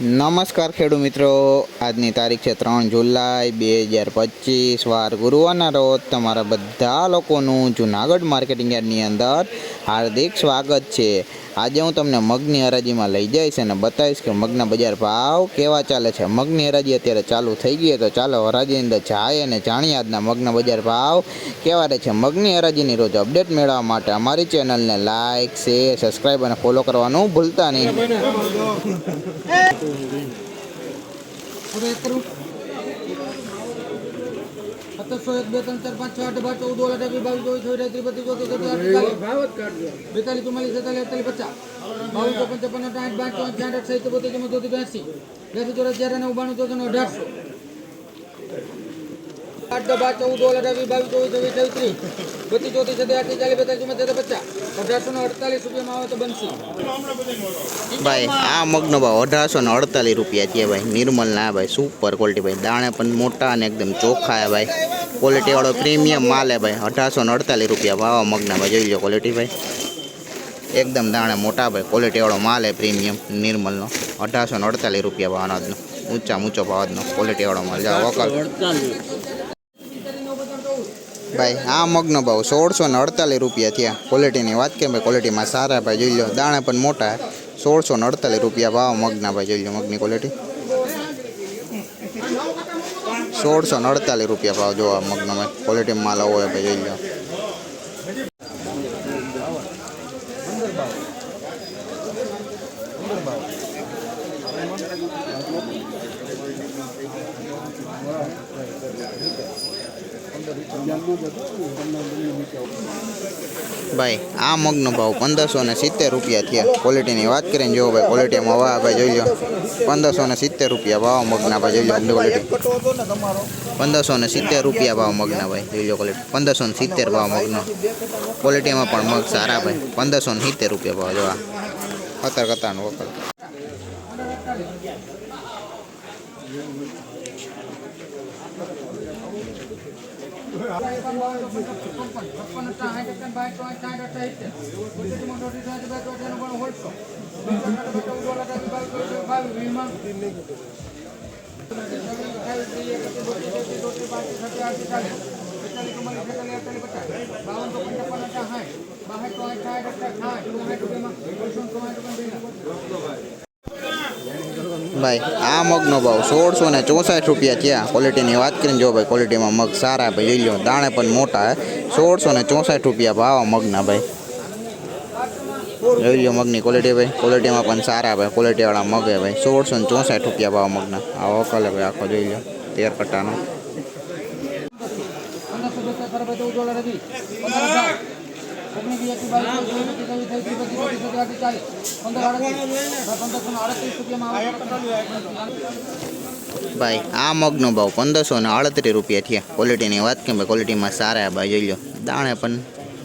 નમસ્કાર ખેડૂત મિત્રો. આજની તારીખ છે ત્રણ જુલાઈ બે હજાર પચીસ. વાર ગુરુવારના રોજ તમારા બધા લોકોનું જુનાગઢ માર્કેટિંગ યાર્ડની અંદર હાર્દિક સ્વાગત છે. આજે હું તમને મગની હરાજીમાં લઈ જઈશ અને બતાવીશ કે મગના બજાર ભાવ કેવા ચાલે છે. મગની હરાજી અત્યારે ચાલુ થઈ ગઈ તો ચાલો હરાજીની અંદર જાય અને જાણીએ આજના મગના બજાર ભાવ કેવા રહે છે. મગની હરાજીની રોજ અપડેટ મેળવવા માટે અમારી ચેનલને લાઇક શેર સબસ્ક્રાઈબ અને ફોલો કરવાનું ભૂલતા નહીં. સત્તરસો એક બે ત્રણ ચાર પાંચ છ આઠ બાર ચૌદ ઓળ અઢાર બાવીસ ચોવીસ છવ્વીસ ત્રીસ બત્રીસ ચોત્રીસ બેતાલીસ ચુમ્માલીસ સત્તાલીસ અડતાલીસ પચાસ. બાવીસ ચોપન ચોપન આઠ બાર ચોવીસ છાઠ સાહિત્ય બોતેર ચોત્રીસ બ્યાસી બેસી ચોરસ ચાર અને બાણું ચોસઠ અઢારસો. ભાઈ, આ મગનો ભાવ અઢારસો ને અડતાલીસ રૂપિયા છે ભાઈ. નિર્મલ ના ભાઈ સુપર ક્વોલિટી ભાઈ. દાણે પણ મોટા અને એકદમ ચોખ્ખા હે ભાઈ. ક્વોલિટી વાળો પ્રીમિયમ માલ હે ભાઈ. અઢારસો ને અડતાલીસ રૂપિયા ભાવ મગના ભાઈ. જોઈ લો ક્વોલિટી ભાઈ. એકદમ દાણે મોટા ભાઈ. ક્વોલિટી વાળો માલ હે પ્રીમિયમ નિર્મલનો. અઢારસો ને અડતાલીસ રૂપિયા ભાવ અનાજનો. ઊંચા ઊંચો ભાવ ક્વોલિટીવાળો ક્વોલિટી વાળો માલ જાઓ વકલ ભાઈ, આ મગનો ભાવ સોળસો ને અડતાલીસ રૂપિયા થયા. ક્વોલિટીની વાત કેમ? ભાઈ ક્વોલિટીમાં સારા ભાઈ, જોઈ લો, દાણા પણ મોટા. સોળસો ને અડતાલીસ રૂપિયા ભાવ મગના ભાઈ, જોઈ લો, મગની ક્વોલિટી સોળસો ને અડતાલીસ રૂપિયા ભાવ જોવા મગનો ભાઈ. ક્વોલિટીમાં માલ આવો હોય ભાઈ, જોઈ લો. ભાઈ, આ મગનો ભાવ પંદરસો ને સિત્તેર રૂપિયા થયા. ક્વોલિટીની વાત કરીને જો ભાઈ ક્વોલિટીમાં વાહ ભાઈ, જોઈ લો પંદરસો ને સિત્તેર રૂપિયા ભાવ મગના ભાઈ, જોઈ લો ક્વોલિટી પંદરસો ને સિત્તેર રૂપિયા ભાવ મગના ભાઈ, જોઈ લો ક્વોલિટી પંદરસો ને સિત્તેર ભાવ મગનો. ક્વોલિટીમાં પણ મગ સારા ભાઈ. પંદરસો ને સિત્તેર રૂપિયા ભાવ જોવા ખતર કતારનું વખત. બાવન તો પંચાવન હતા હાય બાહર તો હાય સાઠ હતા હાય તો હાય રૂપિયામાં ઓછું તો હાય રૂપિયા ભાઈ, આ મગનો ભાવ સોળસો ને ચોસઠ રૂપિયા થયા ક્વોલિટીની વાત કરીને જો ભાઈ ક્વોલિટીમાં મગ સારા ભાઈ જોઈ લો દાણે પણ મોટા હે. સોળસો ને ચોસઠ રૂપિયા ભાવ મગના ભાઈ. જોઈ લો મગની ક્વોલિટી ભાઈ ક્વોલિટીમાં પણ સારા ભાઈ ક્વોલિટીવાળા મગ ભાઈ. સોળસો ને ચોસઠ રૂપિયા ભાવ મગના. આ વકલે ભાઈ આખો જોઈ લો તેર કટ્ટાનો પંદરસો દસ ખરાબ ચૌદ ઓળ અઢાર પંદર હજાર ઓગણીસ વીસ એકવીસ બાવીસ ચોવીસ પચીસ છવ્વીસ ભાઈ, આ મગનો ભાવ પંદરસો ને આડત્રીસ રૂપિયા થયા. ક્વોલિટીની વાત કેમ ભાઈ ક્વોલિટીમાં સારા ભાઈ, જોઈ લો. દાણે પણ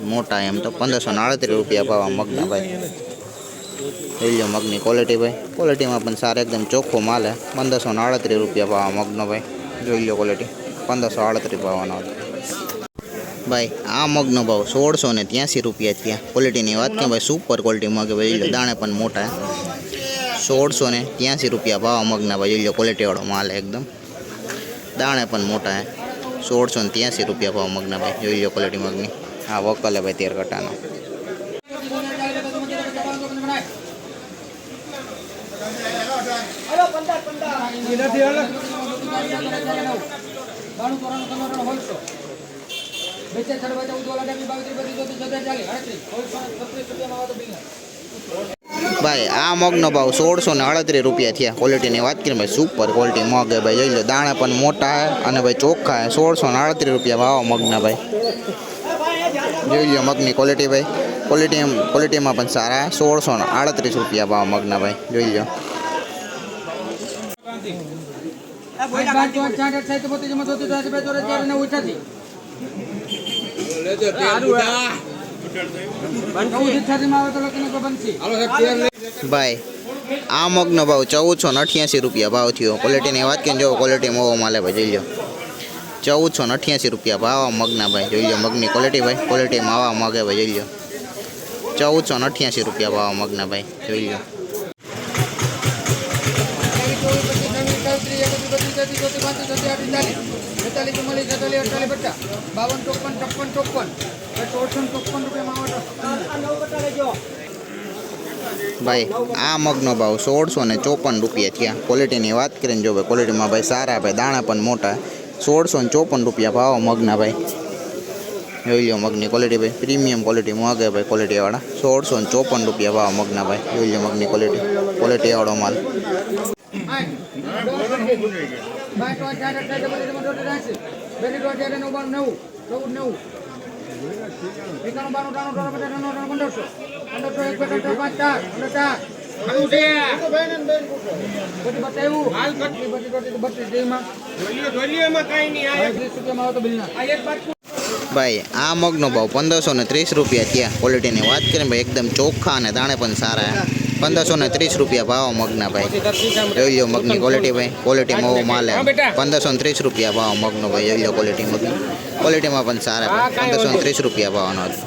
મોટા એમ તો પંદરસો ને અડત્રીસ રૂપિયા ભાવ આ મગના ભાઈ. જોઈ લો મગની ક્વોલિટી ભાઈ. ક્વોલિટીમાં પણ સારા, એકદમ ચોખ્ખો માલ હે. પંદરસો ને અડત્રીસ રૂપિયા ભાવ મગનો ભાઈ. જોઈ લો ક્વોલિટી પંદરસો અડત્રીસ ભાવનો ભાઈ, આ મગનો ભાવ સોળસો ને ત્યાંસી રૂપિયા ત્યાં ક્વોલિટીની વાત કે ભાઈ સુપર ક્વોલિટી મગ ભાઈ દાણે પણ મોટા. હે સોળસો ને ત્યાંસી રૂપિયા ભાવ મગના ભાઈ જોઈ લો ક્વોલિટીવાળો માલ એકદમ. દાણે પણ મોટા હે સોળસો ને ત્યાંસી રૂપિયા ભાવ મગના ભાઈ જોઈ લો ક્વોલિટી મગની. આ વકલે ભાઈ તેર કટાનો બાણું ચોરાણું ત્રાણું હોલસો બેચાર છડવા ચૌદ ઓળ અઢાર બાવીસ ત્રીસ બત્રીસ ચોત્રીસ સત્તર ચાલીસ અડત્રીસ હોલસો છત્રીસ રૂપિયામાં આવે તો બિલ ભાઈ આ મગનો ભાવ સોળસો ને અડત્રીસ રૂપિયા થયા. ક્વોલિટીની વાત કરીએ ભાઈ સુપર ક્વોલિટી મગ હે ભાઈ જોઈ લો દાણા પણ મોટા હે અને ભાઈ ચોખ્ખા હે સોળસો ને અડત્રીસ રૂપિયા ભાવ મગના ભાઈ. જોઈ લો મગની ક્વોલિટી ભાઈ. ક્વોલિટી ક્વોલિટીમાં પણ સારા સોળસો ને આડત્રીસ રૂપિયા ભાવ મગના ભાઈ. જોઈ લો. પાંચ પાંચ છાઠ અઠ સાહિત્ય બોતેર ચુમ્મોતેર ચોત્રીસ ચોત્રીસ બે ચોરાસી ચાર અને ઉઠાસી ચૌદ અઠ્યાસીમાં આવે તો લખીને તો બનશે ભાઈ આ મગનો ભાવ ચૌદસો ને અઠ્યાસી રૂપિયા ભાવ થયો. ક્વોલિટીની વાત કરીને જો ક્વોલિટી મોવો માલે ભાઈ જોઈ લો ચૌદસો ને અઠ્યાસી રૂપિયા ભાવ આ મગના ભાઈ જોઈ લો મગની ક્વોલિટી ભાઈ. ક્વોલિટીમાં આવા મગે ભાઈ જોઈ લો ચૌદસો ને અઠ્યાસી રૂપિયા ભાવ મગના ભાઈ જોઈ લો બેતાલીસ ચુમ્માલીસ છેતાલીસ અડતાલીસ પચાસ બાવન ચોપન છપ્પન ચોપન સોળસો ચોપન રૂપિયા ભાઈ આ મગનો ભાવ સોળસો ને ચોપન રૂપિયા થયા ક્વોલિટીની વાત કરીને જો ભાઈ ક્વોલિટીમાં ભાઈ સારા ભાઈ દાણા પણ મોટા સોળસો ને ચોપન રૂપિયા ભાવ મગના ભાઈ જોઈ લો મગની ક્વોલિટી ભાઈ પ્રીમિયમ ક્વોલિટી મગ હે ભાઈ ક્વોલિટીવાળા સોળસો ને ચોપન રૂપિયા ભાવ મગના ભાઈ જોઈ લો મગની ક્વોલિટી ક્વોલિટીવાળો માલ એકાણું બાણું ત્રાણું ત્રણ પચાસ ત્રણ ત્રણ પંદરસો. પંદરસો એક ચાર ચાર. બધી બતાવ્યું બધી બત્રીસ જેમાં ત્રીસ રૂપિયામાં આવે તો બિલના ભાઈ આ મગનો ભાવ પંદરસો ને ત્રીસ રૂપિયા ત્યાં ક્વોલિટીની વાત કરીએ ભાઈ એકદમ ચોખ્ખા અને દાણે પણ સારા. પંદરસો ને ત્રીસ રૂપિયા ભાવ મગના ભાઈ. જોઈ લો મગની ક્વોલિટી ભાઈ. ક્વોલિટી મવો માલે પંદરસો ને ત્રીસ રૂપિયા ભાવ મગનો ભાઈ. જોઈ લો ક્વોલિટી મગની. ક્વોલિટીમાં પણ સારા પંદરસો ને ત્રીસ રૂપિયા ભાવનો હતો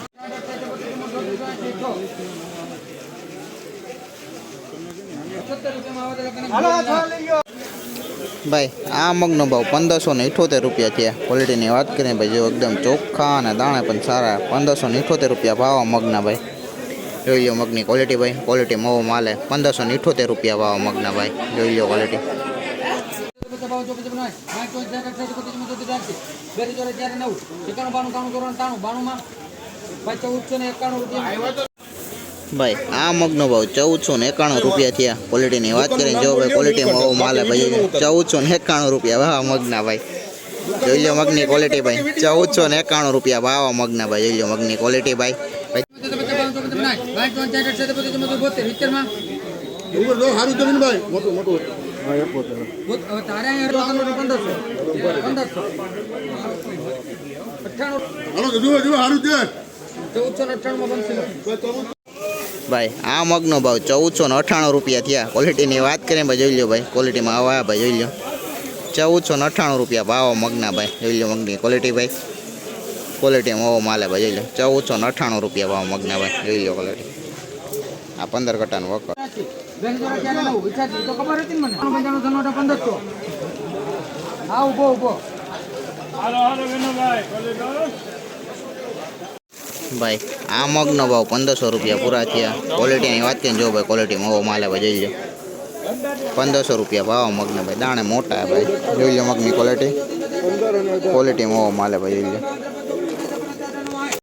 ભાઈ, આ મગનો ભાવ પંદરસો ને ઇઠોતેર રૂપિયા થયા. ક્વોલિટીની વાત કરીએ ભાઈ, જો એકદમ ચોખ્ખા અને દાણા પણ સારા. પંદરસો ને ઇઠોતેર રૂપિયા ભાવ મગના ભાઈ. જોઈ લો મગની ક્વોલિટી ભાઈ ક્વોલિટી મવો માલે. પંદરસો ને ઇઠોતેર રૂપિયા વાવ મગના ભાઈ. જોઈ લો ક્વોલિટી ભાઈ, આ મગનો ભાવ ચૌદસો ને એકાણું રૂપિયા થયા. ક્વોલિટીની વાત કરીએ, જો ભાઈ ક્વોલિટી મવો માલે ભાઈ. ચૌદસો ને એકાણું રૂપિયા વાવા મગના ભાઈ. જોઈ લો મગની ક્વોલિટી ભાઈ. ચૌદસો ને એકાણું રૂપિયા ભાવ મગના ભાઈ. જોઈ લો મગની ક્વોલિટી ભાઈ. ઉપર જો સારું જમીન ભાઈ. મોટું મોટું. તારે અહીંયા પંદરસો. પંદરસો. અઠ્ઠાણું. જુઓ જુઓ સારું છે. ચૌદસો ને અઠ્ઠાણુંમાં બનશે. ભાઈ આ મગનો ભાવ ચૌદસો ને અઠ્ઠાણું રૂપિયા થયા. ક્વોલિટીની વાત કરીએ ભાઈ જોઈ લો ભાઈ. ક્વોલિટીમાં આવા ભાઈ જોઈ લો ચૌદસો ને અઠ્ઠાણું રૂપિયા ભાવ મગના ભાઈ. જોઈ લો મગની ક્વોલિટી ભાઈ. ક્વોલિટીમાં હોવો માલે ભાઈ, જોઈ લો. ચૌદસો ને અઠ્ઠાણું રૂપિયા ભાવ મગના ભાઈ, જોઈ લો ક્વોલિટી આ પંદર કટાનું વખત. ભાઈ, આ મગનો ભાવ પંદરસો રૂપિયા પૂરા થયા. ક્વોલિટીની વાત કરીને જો ભાઈ ક્વોલિટીમાં ઓવો માલે ભાઈ, જોઈ લો પંદરસો રૂપિયા ભાવ મગને ભાઈ, દાણે મોટા ભાઈ. જોઈ લો મગની ક્વોલિટી ક્વોલિટીમાં ઓવો માલે ભાઈ, જોઈ લો